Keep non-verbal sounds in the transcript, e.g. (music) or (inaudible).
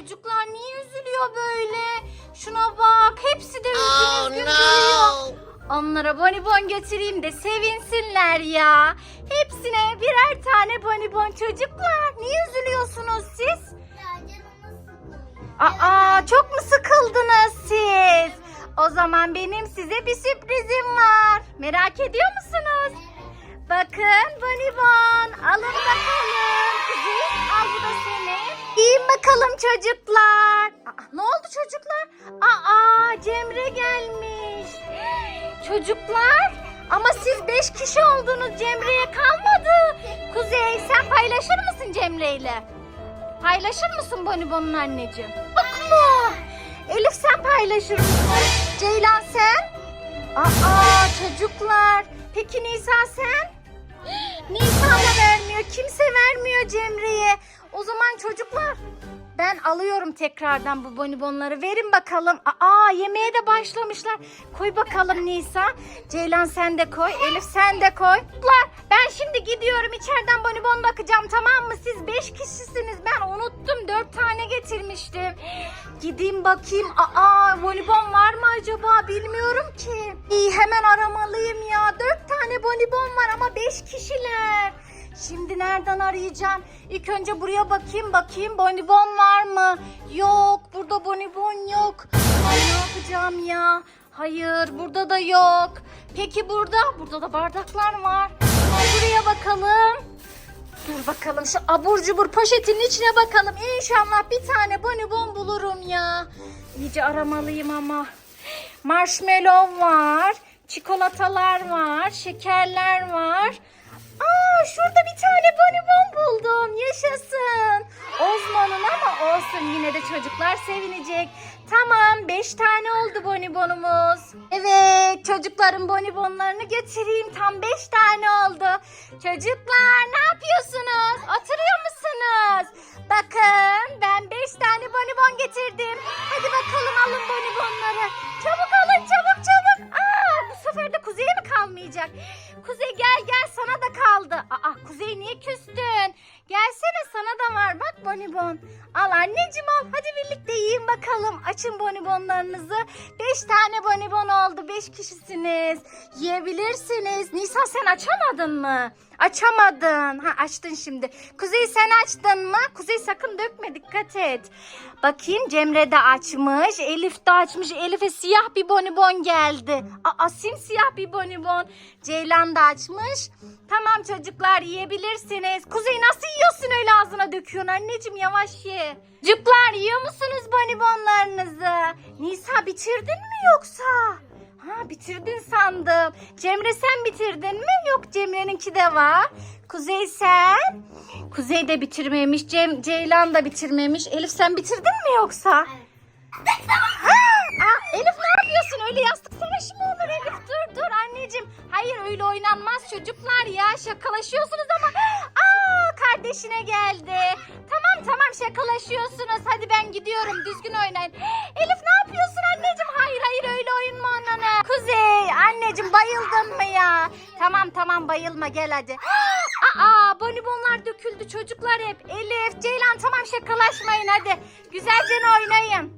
çocuklar niye üzülüyor böyle? Şuna bak hepsi de üzgün Oh üzgün duruyor. no! Onlara bonibon götüreyim de sevinsinler ya. Hepsine birer tane bonibon çocuklar. Niye üzülüyorsunuz siz? Ya canımız sıkıldı. Aa çok mu sıkıldınız siz? O zaman benim size bir sürprizim var. Merak ediyor musunuz? Bakın bonibon. Alın bakalım. Bakalım çocuklar. Aa, ne oldu çocuklar? Aa Cemre gelmiş. Çocuklar ama siz beş kişi oldunuz Cemre'ye kalmadı. Kuzey sen paylaşır mısın Cemre ile? Paylaşır mısın bonibonun anneciğim? Bakma. Elif sen paylaşır mısın? Ceylan sen? Aa çocuklar. Peki Nisa sen? (gasps) Nisa da vermiyor. Kimse vermiyor Cemre'ye. O zaman çocuklar ben alıyorum tekrardan bu bonibonları. Verin bakalım. Aa yemeğe de başlamışlar. Koy bakalım Nisa. Ceylan sen de koy. Elif sen de koy. Ben şimdi gidiyorum. içeriden bonibon bakacağım tamam mı? Siz beş kişisiniz. Ben unuttum. Dört tane getirmiştim. Gideyim bakayım. Aa bonibon var mı acaba? Bilmiyorum ki. İyi hemen aramalıyım ya. Dört tane bonibon var ama beş kişiler. Şimdi nereden arayacağım? İlk önce buraya bakayım bakayım bonibon var mı? Yok burada bonibon yok. Ay ne yapacağım ya? Hayır burada da yok. Peki burada? Burada da bardaklar var. Ay, buraya bakalım. Dur bakalım şu abur cubur poşetin içine bakalım. İnşallah bir tane bonibon bulurum ya. İyice aramalıyım ama. Marshmallow var. Çikolatalar var. Şekerler var. Şurada bir tane bonibon buldum. Yaşasın. Ozmon'un ama olsun yine de çocuklar sevinecek. Tamam 5 tane oldu bonibonumuz. Evet çocukların bonibonlarını götüreyim. Tam 5 tane oldu. Çocuklar ne yapıyorsunuz? Oturuyor musunuz? Bakın ben Kalmayacak? Kuzey gel gel sana da kaldı. Aa Kuzey niye küstün? Gelsene sana da var bak bonibon. Al anneciğim al hadi birlikte yiyin bakalım. Açın bonibonlarınızı. Beş tane bonibon oldu. Beş kişisiniz. Yiyebilirsiniz. Nisa sen açamadın mı? Açamadın. Ha açtın şimdi. Kuzey sen açtın mı? Kuzey sakın dökme dikkat et. Bakayım Cemre de açmış. Elif de açmış. Elif'e siyah bir bonibon geldi. Aa simsiyah bir bonibon. Ceylan da açmış. Tamam çocuklar yiyebilirsiniz. Kuzey nasıl yiyorsun öyle ağzına döküyorsun anneciğim yavaş ye. Çocuklar yiyor musunuz bonibonlarınızı? Nisa bitirdin mi yoksa? Ha bitirdin sandım. Cemre sen bitirdin mi? Yok Cemre'ninki de var. Kuzey sen? Kuzey de bitirmemiş. Cem, Ceylan da bitirmemiş. Elif sen bitirdin mi yoksa? Ha, aa, Elif ne yapıyorsun? Öyle yastık savaşı mı olur Elif? Dur dur anneciğim. Hayır öyle oynanmaz çocuklar ya. Aa kardeşine geldi. Tamam tamam şakalaşıyorsunuz. Hadi ben gidiyorum. Düzgün oynayın. Elif ne yapıyorsun anneciğim? Hayır hayır öyle oyun mu oynanır? Kuzey anneciğim bayıldın mı ya? Tamam tamam bayılma gel hadi. (gasps) Aa bonibonlar döküldü çocuklar hep. Elif, Ceylan tamam şakalaşmayın hadi. Güzelce oynayın.